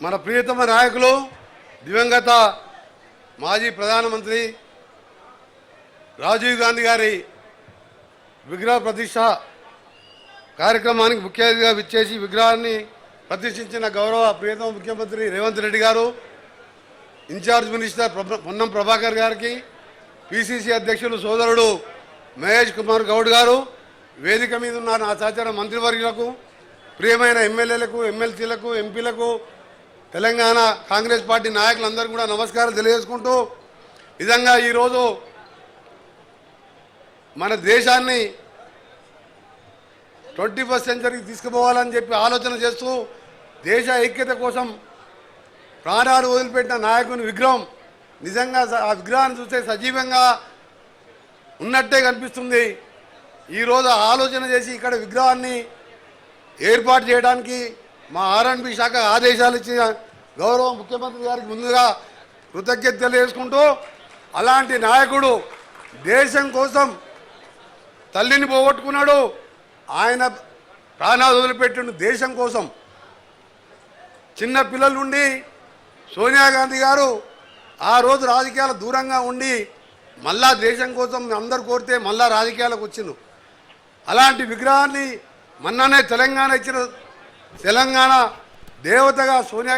మన ప్రియతమ నాయకులు దివంగత మాజీ ప్రధానమంత్రి రాజీవ్ గాంధీ గారి విగ్రహ ప్రతిష్ట కార్యక్రమానికి ముఖ్య అతిథిగా విచ్చేసి విగ్రహాన్ని ప్రతిష్ఠించిన గౌరవ ప్రియతమ ముఖ్యమంత్రి రేవంత్ రెడ్డి గారు ఇన్ఛార్జ్ మినిస్టర్ పొన్నం ప్రభాకర్ గారికి పిసిసి అధ్యక్షులు సోదరుడు మహేష్ కుమార్ గౌడ్ గారు వేదిక మీద ఉన్న నా సహచర మంత్రివర్యులకు ప్రియమైన ఎమ్మెల్యేలకు ఎమ్మెల్సీలకు ఎంపీలకు తెలంగాణ కాంగ్రెస్ పార్టీ నాయకులందరూ కూడా నమస్కారం తెలియజేసుకుంటూ నిజంగా ఈరోజు మన దేశాన్ని ట్వంటీ ఫస్ట్ సెంచరీకి తీసుకుపోవాలని చెప్పి ఆలోచన చేస్తూ దేశ ఐక్యత కోసం ప్రాణాలు వదిలిపెట్టిన నాయకుని విగ్రహం నిజంగా స- ఆ విగ్రహాన్ని చూస్తే సజీవంగా ఉన్నట్టే కనిపిస్తుంది. ఈరోజు ఆలోచన చేసి ఇక్కడ విగ్రహాన్ని ఏర్పాటు చేయడానికి మా ఆర్ఎండ్బి శాఖ ఆదేశాలు ఇచ్చిన గౌరవ ముఖ్యమంత్రి గారికి ముందుగా కృతజ్ఞత తెలియజేసుకుంటూ అలాంటి నాయకుడు దేశం కోసం తల్లిని పోగొట్టుకున్నాడు. ఆయన ప్రాణాలు వదిలిపెట్టిండు దేశం కోసం. చిన్న పిల్లల నుండి సోనియా గాంధీ గారు ఆ రోజు రాజకీయాలు దూరంగా ఉండి మళ్ళా దేశం కోసం అందరు కోరితే మళ్ళా రాజకీయాలకు వచ్చిండు. అలాంటి విగ్రహాన్ని మొన్ననే తెలంగాణ ఇచ్చిన తెలంగాణ దేవతగా సోనియా